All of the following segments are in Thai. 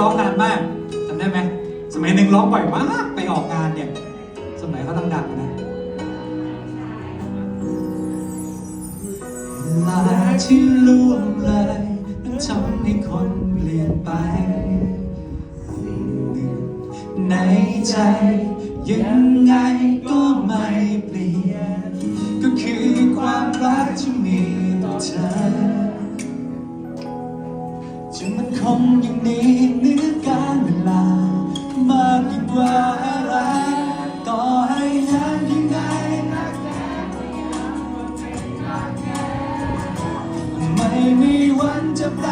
ร้องนานมากจำได้ไหมสมัยหนึ่งร้องบ่อยมากไปออกงานเนี่ยสมัยเขาต้องดังนะเวลาที่ล่วงเลยทำให้คนเปลี่ยนไปสิ่งหนึ่งในใจ ยังไงก็ไม่เปลี่ยน ก็คือความรักที่มีต่อเธอ จะมันคงอย่างนี้เนื้อการเวลา มากยิ่งกว่าอะไร ต่อให้นานเพียงใดไม่มีวันจะแปล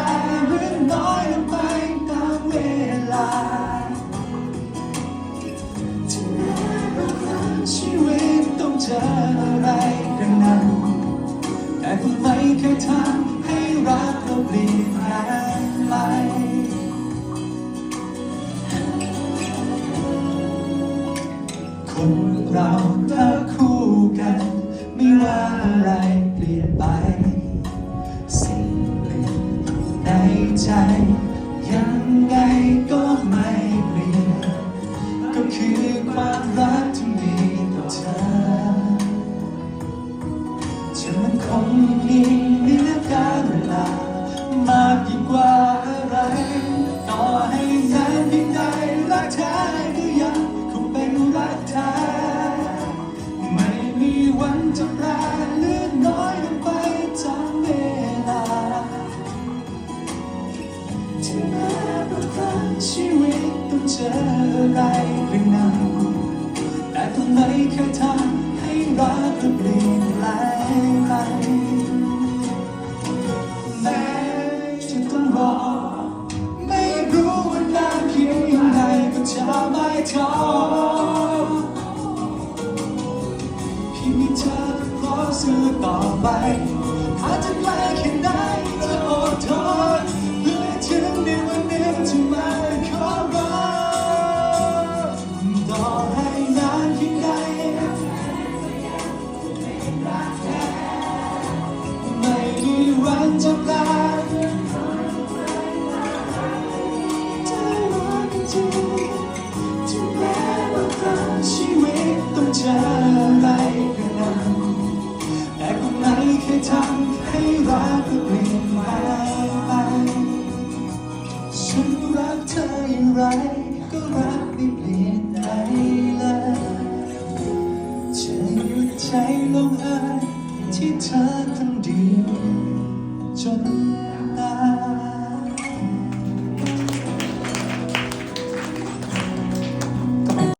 คนเราถ้าคู่กัน ไม่ว่าอะไรเปลี่ยนไป สิ่งหนึ่งในใจ จะแปรเลือนน้อยลงไปตามเวลาถึงแม้บางครั้งชีวิตต้องเจออะไรเรื่องนั้นแต่ก็ไม่เคยทำให้รักเราเปลี่ยนแปลงไป มีเธอพร้อมสู้ต่อไปอาจจะไกลแค่ไหนจะอ รักเราเปลี่ยนแปลงไป ฉันรักเธออย่างไร ก็รักไม่เปลี่ยนไปเลยจะหยุดใจลงเอยที่เธอคนเดียวจน